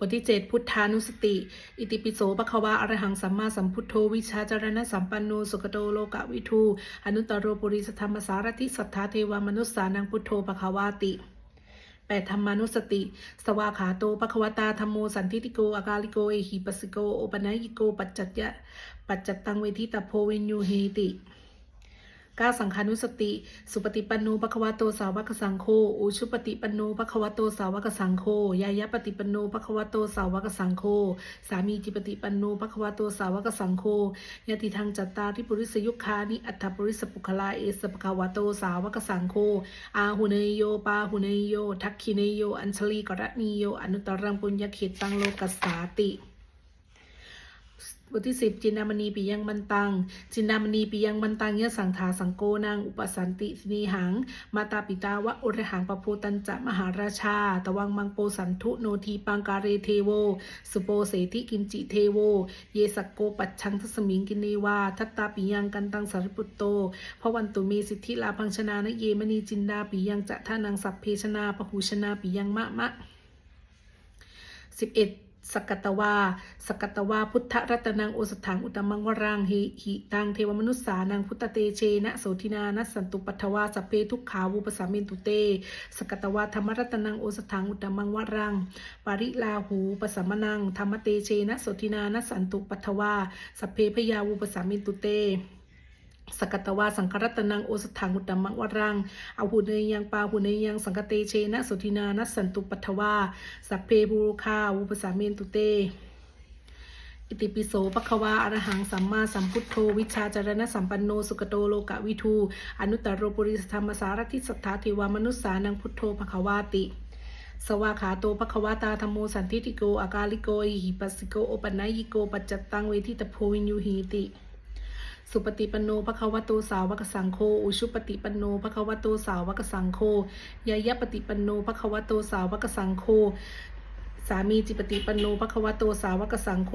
บทที่ 7 พุทธานุสติ อิติปิโสปะคะวะอรหังสัมมาสัมพุทโธวิชาจารณะสัมปันโนสุกโตโลกะวิทูอนุตตรโรปุริสธรรมสารทิสัทธาเทวามนุสสานังพุทโธปะคะวาติแปดธรรมานุสติ สวาขาโตปะคะวตาธรรมโมสันทิติโกอากาลิโกเอหิปัสสิโกโอปนัยยิโก ปัจจัตยะ ปัจจัตตังเวทิตาโพวินยูเฮติ ก้าสังขานุสติ สุปฏิปันโนปะคะวะโตสาวกสังโฆอุชุปฏิปันโนปะคะวะโตสาวกสังโฆยายะปฏิปันโนปะคะวะโตสาวกสังโฆสามีจิปฏิปันโนปะคะวะโตสาวกสังโฆยติทางจัตตาริปุริสยุคานิอัตถปุริสปุคลาเอสปะคะวะโตสาวกสังโฆอาหุเนยโยปาหุเนยโยทักขิเนยโยอัญชลีกรณีโยอนุตตรังปุญญเขตตังโลกัสสาติ บทที่สิบจินดามณีปิยังมันตัง จินดามณีปิยังมันตังยะสังทาสังโกนางอุปสันติสนีหัง มาตาปิตาวะอุรหังปะโพตันจะมหาราชา ตวังมังโปสันทุโนทีปังการเรเทโว สุโปเสติกิมจิเทโว เยสักโกปัจชังทัสมิงกินเนวา ทัตตาปิยังกันตังสารปุตโตพระวันตุเมสิทธิลาพังชนานเยมณีจินดาปิยังจะท่านังสัพเพชนาปหูชนาปิยังมะมะสิบเอ็ด สกตวา สกตวา พุทธรัตนังโอสถังอุตมังวรังหิหิตังเทวมนุษสานังพุทธเตเชนะโสทินานัสสันตุปัทวาสเพทุกขาวุปสามินตุเต สกตวาธรรมรัตนังโอสถังอุตมังวรังปาริลาหูปสัมมนังธรรมเตเชนะโสทินานัสสันตุปัทวาสเพพยาวุปสามินตุเต สกัตวาสังครัตนังโอสถังอุตตมังวรังอาหุเนยังปาหุเนยังสังกเตเชนะสุทินานัสสันตุปัทวาสัพเพบูรุคาวุปสาเมนตุเตอิติปิโสปะคะวาอรหังสัมมาสัมพุทโธ วิชาจารณะสัมปันโน สุกโตโลกะวิทู อนุตตรโรปุริสธรรมสารทิสัทธาเทวามนุษสานังพุทโธภควาติสวาขาโตภควตาธรรมโมสันทิติโก อากาลิโก อิหิปัสสิโก โอปันนยิโก ปัจจตตังเวทิตโพวินยูหีติ สุปฏิปันโนภควโตสาวกสังโฆอุชุปฏิปันโนภควโตสาวกสังโฆยายะปฏิปันโนภควโตสาวกสังโฆสามีจิปฏิปันโนภควโตสาวกสังโฆ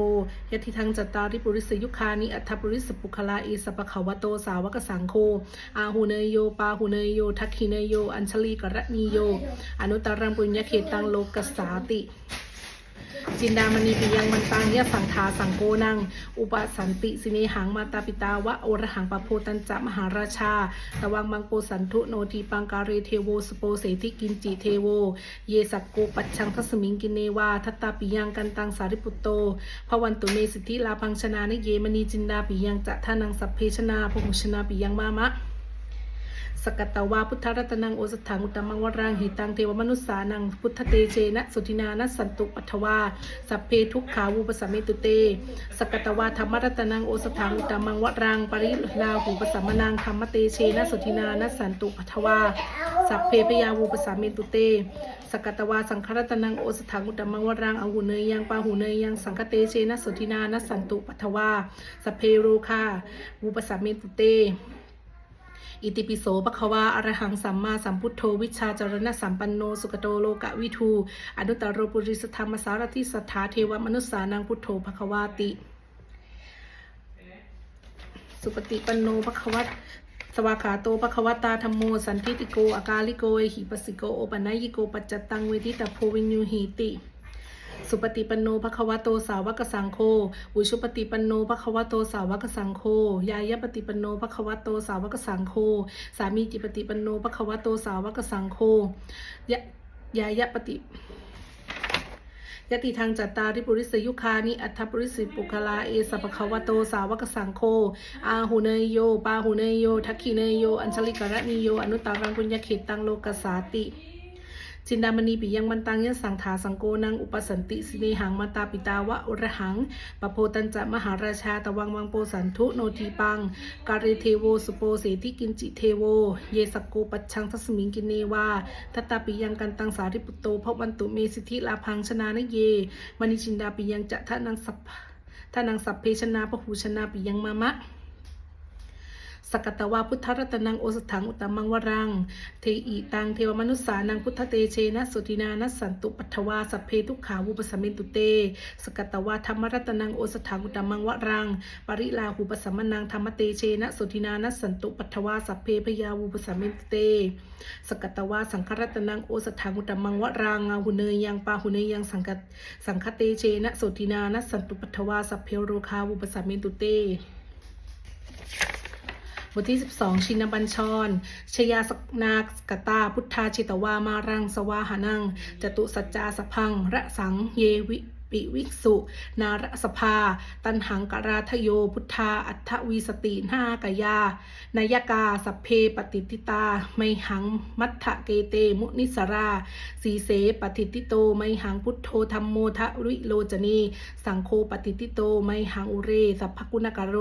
ยะทิทังจัตตาริปุริสยุคานิอัตถปุริสปุคลาเอสปะควโตสาวกสังโฆอาหูเนยโยปาหูเนยโยทักขิเนยโย อัญชลีกรณีโย อนุตตรังปุญญเขตังโลกัสสาติ จินดามณีปิยังมันตังยะสังทาสังโกนัง อุปสันติสิเนหังมาตาปิตาวะโอรหังปะโพตันจะมหาราชาตวังมังโปสันทุโนทีปังการเรเทโวสโปเสติกินจิเทโว เยสักโกปัจชังทัสมิงกินเนวาทัตตาปิยังกันตังสาริปุตโตพระวันตุเมสิทธิลาพังชนานเยมณีจินดาปิยังจะทานังสัพเพชนาพหุชนาปิยังมามะ สกัตตวาพุทธรัตนังโอสถังอุตมังวรังหิตังเทวมนุษสานังพุทธเตเชนะสุทินานัสสันตุปัทวาสัพเพทุกขาวูปสัมเมตุเต สกัตตวาธรรมรัตนังโอสถังอุตมังวรังปริลาหูปสัมมนังธรรมเตเชนะสุทินานัสสันตุปัทวาสัพเพพยาวูปสัมเมตุเตสกัตตวาสังครัตนังโอสถังอุตมังวรังอังหุเนยยังปาหูเนยยังสังคเตเชนะสุทินานัสสันตุปัทวาสัพเพโรคาวูปสัมเมตุเต อิติปิโสปะคะวาอรหังสัมมาสัมพุทโธวิชาจารณะสัมปันโนสุกโตโลกะวิทู อนุตตรโรปุริสธรรมสารทิสัทธาเทวมนุสสานังพุทโธภควาติ สุปฏิปันโนภควตสวากขาโตภควตาธรรมโมสันทิติโกอากาลิโกอหิปัสสิโกโอปันญิโกปัจจตังเวทิตาโพวินยูหีติ สุปฏิปันโนภควโตสาวกสังโฆอุชุปฏิปันโนภควโตสาวกสังโฆ ยายะปฏิปันโนภควโตสาวกสังโฆ สามีจิปฏิปันโนภควโตสาวกสังโฆยยายะปฏิยติทางจัตตาริปุริสยุคานิอัตถปุริสิปุคลาเอสปะควโตสาวกสังโฆอาหุเนยโยปาหุเนยโยทักขิเนยโย อัญชลิกรณีโย อนุตตรังปุญญเขตตังโลกัสสาติ จินดามณีปิยังมันตังยสังทาสังโกนังอุปสันติสิเนหังมาตาปิตาวะอุระหังปะโพตันจะมหาราชาตวังวังโปสันทุโนทีปังการเทโวสุโปเสติกินจิเทโว เยสกโกปัจชังทัสมิงกินเนวาทัตตาปิยังกันตังสาริปุตโตพระวันตุเมสิทธิลาพังชนานเยมณิจินดาปิยังจะทะนังสัพทะนังสัพเพชนาพหูชนาปิยังมามะ สกตวาพุทธรัตนังโอสถังอุตมังวรัง เทอีตังเทวมนุษสานังพุทธเตเชนะสุตินานัสสันตุปัทวาสัพเพทุกขาวุปสมเมนตุเต สกตวาธรรมรัตนังโอสถังอุตมังวรัง ปริลาหูปสมนังธรรมเตเชนะสุตินานัสสันตุปัทวาสัพเพพยาวุปสมเมนตุเต สกตวาสังครัตนังโอสถังอุตมังวรังอาหุเนยยังปาหุเนยยังสังกตสังคเตเชนะสุตินานัสสันตุปัทวาสัพเพโรคาวุปสมเมนตุเต บทที่ 12 ชินบัญชร ชยาสนากตา พุทธาชิตวามารังสวาหานัง จตุสัจจาสพัง ระสังเยวิปิวิกษุนารสภา ตันหังกราทโย พุทธา อัฏฐวีสติหากยานายกาสัพเพปฏิติตา ไมหังมัทธเกเต มุนิสรา สีเสปฏิติโต ไมหังพุทโธธรรมโมทะริโลจนี สังโฆปฏิติโต ไมหังอุเร สัพพกุณกโร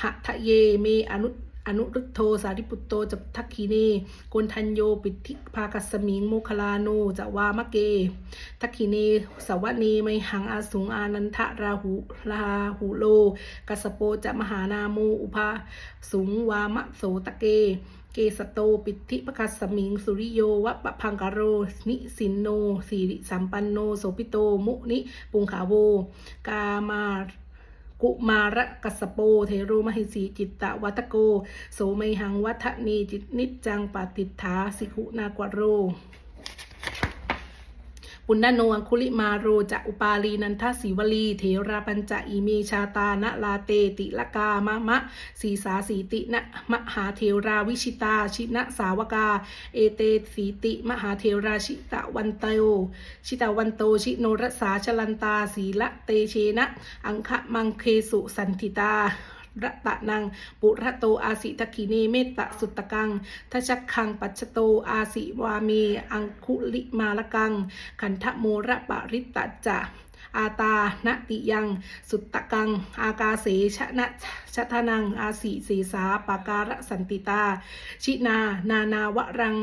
หะทะเยเมอนุอนุรุโทสาริปุตโตจัทักขีเนโกนทัญโยปิทิภากัสมิงโมคลาโนจะวามะเก ทักขีเนสวะเนไมหังอาสุงอานันทะราหุลาหุโล กัสโปจะมหานาโมอุภาสุงวามะโสตะเก เกสโตปิทิปคัสสมิงสุริโยวะปะพังกโร นิสินโนสีริสัมปันโนโสปิโตมุนิปุงขาโว กามา กุมารกัสโป เทโรมหิสีจิตตะวัตโก โสไมหังวัฒนีจิตนิจจังปาติถาสิกุนากวโร ปุณณโนอังคุลิมาโรจะอุปาลีนันทสีวลีเถราปัญจะอิเมชาตานะลาเตติละกามะมะสีสาสีตินะมหาเทราวิชิตาชินะสาวกา เอเตสีติ มหาเทราชิตะวันโตชิตาวันโตชิโนรสาชลันตาสีละเตเชนะ อังคะมังเคสุสันติตา รัตะนัง ปุระโตอาสิตะกิเนเมตตะสุตตะกังทัชคังปัจโตอาสิวามีอังคุลิมาละกัง ขันทโมระปริตตจะอาตา ณติยัง สุตตะกัง อากาเสชนะชะทนัง อาสิเสสาปาการะสันติตา ชินา นานาวรัง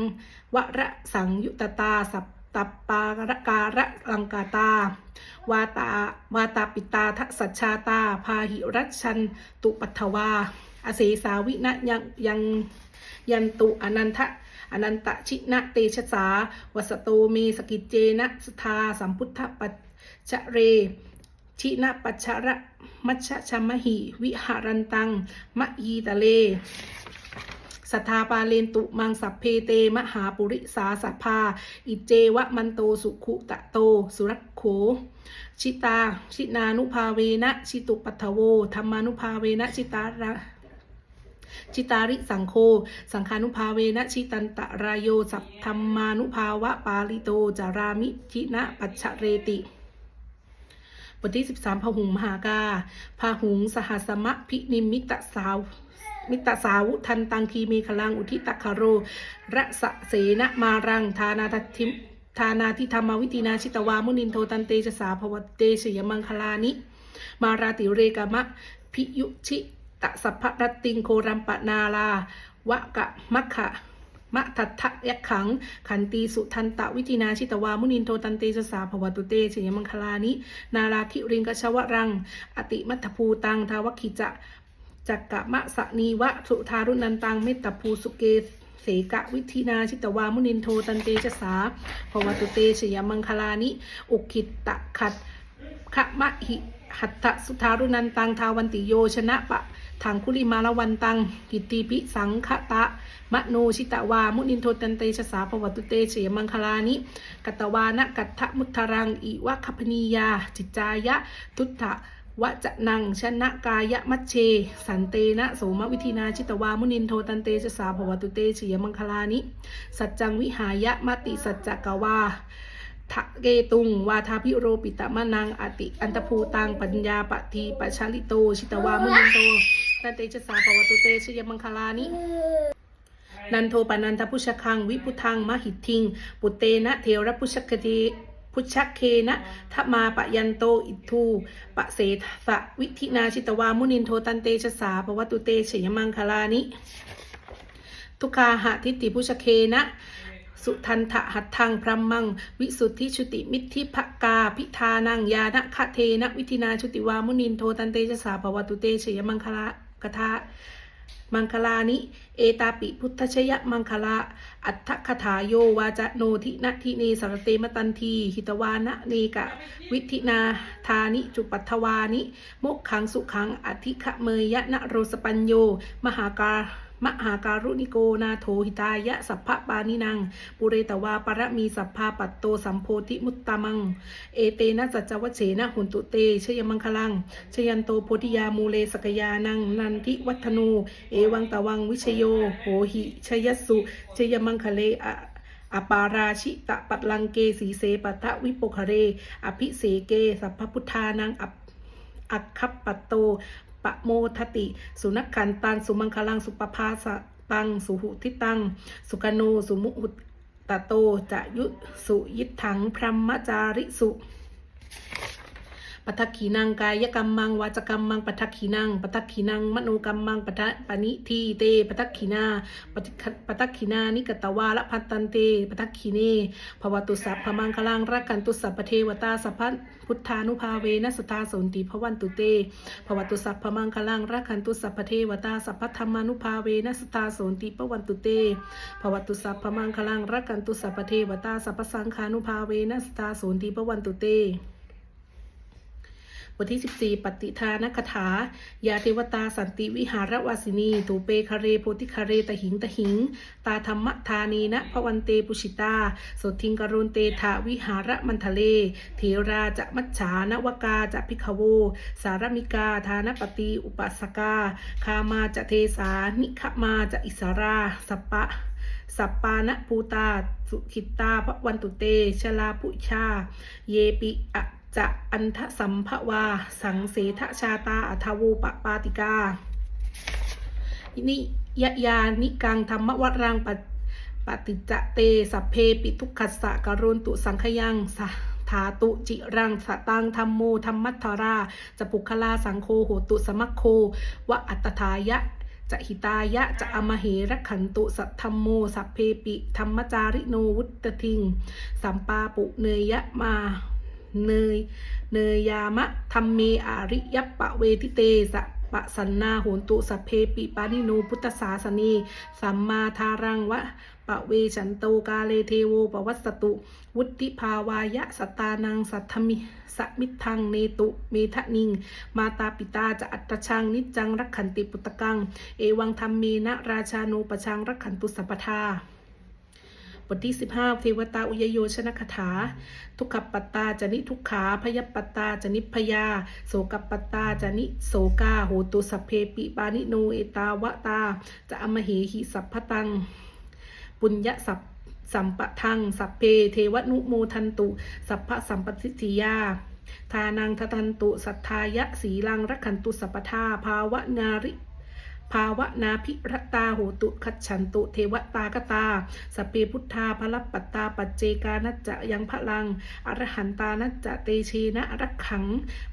วระสังยุตตาสัป ตปปารการะลังกาตา วาตาวาตาปิตาทัสัชชาตา พาหิรัชันตุปัทวา อเสสาวินะยังยังยันตุอนันทะอนันตชินะเตชะสาวสโตเมสกิจเจนะสทาสัมพุทธปัจเร ชินะปัชะระมัชชะมหิ วิหารันตังมะยีตะเล สัทธาปาเลนตุมังสัพเพเตมหาปุริสาสัพพาอิเจวะมันโตสุขุตะโต สุรักโข ชิตา ชินานุภาเวนะ ชิตุปัทโวธรรมานุภาเวนะ ชิตาระชิตาริสังโฆสังคานุภาเวนะชิตันตะรายโยสัพธรรมานุภาวะปาลิโตจารามิชินะปัจฉเรติบทที่ 13พหุงมหากาพาหุงสหัสมะพินิมิตะสาว มิตสาวุทันตังคีเมคลังอุทิตคาโรระสะเสนะมารัง ทานาททิมทานาทิธรรมวิตินาชิตวามุนินโทตันเตชะสาภวเตชยมังคลานิ มาราติเรกามะพิยุชิตะสัพพรติงโครัมปนาลาวะกะมัคคะมะทัตทะยักขัง ขันตีสุทันตะวิตินาชิตวามุนินโทตันเตชะสาภวตุเตชยมังคลานิ นาราคิริงกชวรัง อติมัทภูตังทาวคิจะ จักกะมะสะนีวะสุทารุนันตังเมตตาภูสุเกเสกะวิธินาชิตวามุนินโทตันเตชะสาภวตุเตชยมังคลานิ อุคิตตะขัดขะมะหิหัตถสุทารุนันตังทาวันติโยชนะปะทางคุลิมาลวันตัง กิตติปิสังขตะ มโนชิตวา มุนินโทตันเตชะสาภวตุเตเฉยมังคลานิ กัตตวานะกัตถะมุทารังอิวะคพนียา จิตจายะ ทุตถะ วจนังชนะกายะมัชเช สันเตนะโสมวิธินาชิตวามุนินโทตันเตชสาภวตุเตเฉยมังคลานิ สัจจังวิหายะมติสัจจกวาทะเกตุง วาทาพิโรปิตมะนังอติ อันตภูตังปัญญาปฏิปัชาลิโต ชิตวามุนินโตตันเตชสาปวัตุเตชยมังคลานินันโทปนันทพุชคัง วิพุทังมหิทิง ปุเตนะเทระพุชคเท พุชเคนะทมาปะยันโตอิทูปะเสสะวิธินาชิตวามุนินโทตันเตชะสาปวัตุเตชยมังคลานิ ทุกขาหะทิฏฐิพุชเคนะสุทันทะหัตทังพรัมมัง วิสุทธิชุติมิทธิภกาพิธานังยานะคะเทนะวิธินาชุติวามุนินโทตันเตชะสาภวตุเตชยมังคละกทะ มังคลานิ เอตาปิพุทธชยมังคลา อัตถคถาโยวาจะโนทินะทิเนสารเตมตันที หิตวานะเนกะ วิธินาธานิ จุปัทวานิมกขังสุขังอธิขเมยยะนะโรสปัญโย มหาการ มหาการุณิโกนาโถหิตายะสัพพะปานินัง ปุเรตวาปรมีสัพพาปัตโตสัมโพธิมุตตมัง เอเตนะจัจจวเฉนะหุนตุเตชยมังคลัง ชยันโตโพธิยามูเลสกยานัง นันทิวัฒนู เอวังตะวังวิชโย โหหิชยสสุชยมังคเลอะอปาราชิตะปัตลังเกสีเสปะทะวิปกขเร อภิเสเก สัพพุทธานังอัปอัคคัปปโต ปะโมทติ สุนักขันตันสุมังคลัง สุปภาสตัง สุหุทิตัง สุกโน สุมุหุตตะโต จะยุสุยิทถัง พรหมจาริสุ ปัทขีนังกายกรรมมังวาจกรรมมังปัทขีนังปัทขีนังมโนกรรมมังปัทปณิทีเตปัทขีนาปัทขีนานิกตวาละพัตตันเตปัทขีเนภวตุสัพพมังคลังรักขันตุสัพเทวตาสัพพพุทธานุภาเวนัสตาสนติภวันตุเตภวตุสัพพมังคลังรักขันตุสัพเทวตาสัพพธรรมานุภาเวนัสตาสนติภวันตุเตภวตุสัพพมังคลังรักขันตุสัพเทวตาสัพพสังฆานุภาเวนัสตาสนติภวันตุเต บทที่ 14 ปฏิทานคถา ยาเทวตาสันติวิหารวาสินีตูเปคาเรโพธิคาเรตหิงตหิง ตาธรรมธานีนะพระวันเตปุชิตาสดทิงกรุณเตถาวิหารมันทะเล เทราจะมัจฉานวกาจะพิขโว สารมิกาทานปฏิอุปัสกา คามาจะเทสานิขมาจะอิสราสปปะสัปปานะภูตา สุขิตตาพระวันตุเต ชลาปุชา เยปิอะ จะอันทสัมภวา สังเสทชาตาอัทาวูปปาติกานิยยานิกังธรรมวัรังปปฏิจจเตสัพเพปิทุกขัสสะกรุณตุสังขยังสะถาตุจิรังสตังธรรมโมธรรมัทธราจะปุคลาสังโฆโหตุสมัคโควะอัตตถายะจะหิตายะจะอมเหรขันตุสัทธรรมโมสัพเพปิ ธรรมจาริโนวุตทิง สัมปาปุเนยยะมา เนย เนยยามะธรรมเมอาริยปะเวทิเตสะปะสันนาโหนตุสัพเพปิปานิโนพุทธศาสนีสัมมาทารังวะปะเวฉันโตกาเลเทโวปวัสสตุ วุติภาวายะสตานังสัทธมิสมิทังเนตุเมทะนิง มาตาปิตาจะอัตตชังนิจจังรักขันติปุตตะกัง เอวังธรรมเมนะราชาโนปชังรักขันตุสัพพทา บทที่ 15 เทวตาอุยโยชนคถา ทุกขปัตตาจะนิทุกขาพยปัตตาจะนิพยา โสกปัตตาจะนิโสกาโหตุสัพเพปิปานิโนเอตาวตาจะอมเหหิสัพพตัง ปุญญสัพสัมปะทัง สัพเพเทวนุโมทันตุ สัพพสัมปติทิยาทานังทันตุ สัทธายะสีลังรักขันตุสัพพทาภาวนาริ ภาวะนาภิรตาโหตุขัจฉันตุ เทวตากตา สเปพุทธาพลปัตตาปัจเจกานัจจะยังพลัง อรหันตานัจจะเตเชนะรักขัง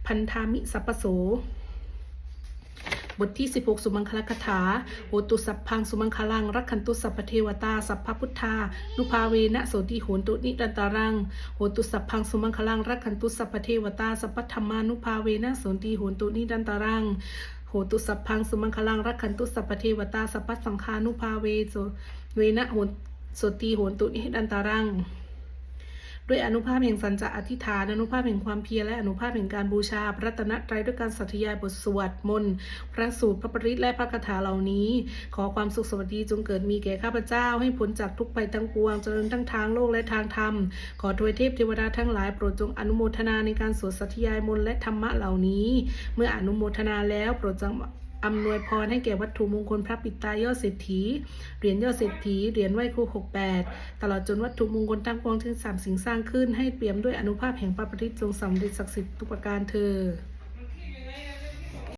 พันธามิสัพโสบทที่ 16 สุมังคลคถาโหตุสัพพังสุมังคลัง รักขันตุสัพพเทวตา สัพพพุทธา นุภาเวนะโสติโหนตุนิรันตารังโหตุสัพพังสุมังคลัง รักขันตุสัพพเทวตา สัพพธรรมานุภาเวนะโสติโหนตุนิรันตารัง โหตุสัพพังสุมังคลังรักขันตุสัพพเทวตาสัพพสังฆานุภาเวโสเวนะโหสตีโหตุนิดันตารัง ด้วยอนุภาพแห่งสัจจะอธิษฐานอนุภาพแห่งความเพียรและอนุภาพแห่งการบูชา พระรัตนตรด้วยการสัตยายบทสวดมนต์พระสูตรพระปริตและพระคาถาเหล่านี้ ขอความสุขสวัสดีจงเกิดมีแก่ข้าพเจ้า ให้พ้นจากทุกภัยทั้งปวงเจริญทั้งทางโลกและทางธรรม ขอทวยเทพเทวดาทั้งหลายโปรดจงอนุโมทนาในการสวดสัตยายมนต์และธรรมะเหล่านี้ เมื่ออนุโมทนาแล้วโปรดจง อำนวยพรให้แก่วัตถุมงคลพระปิตายอดเศรษฐี เหรียญยอดเศรษฐี เหรียญไหวครูหกแปดตลอดจนวัตถุมงคลทั้งปวงถึงสามสิ่งสร้างขึ้นให้เปี่ยมด้วยอนุภาพแห่งพระปฏิจจงสำเร็จศักดิ์สิทธิ์ทุกประการเธอ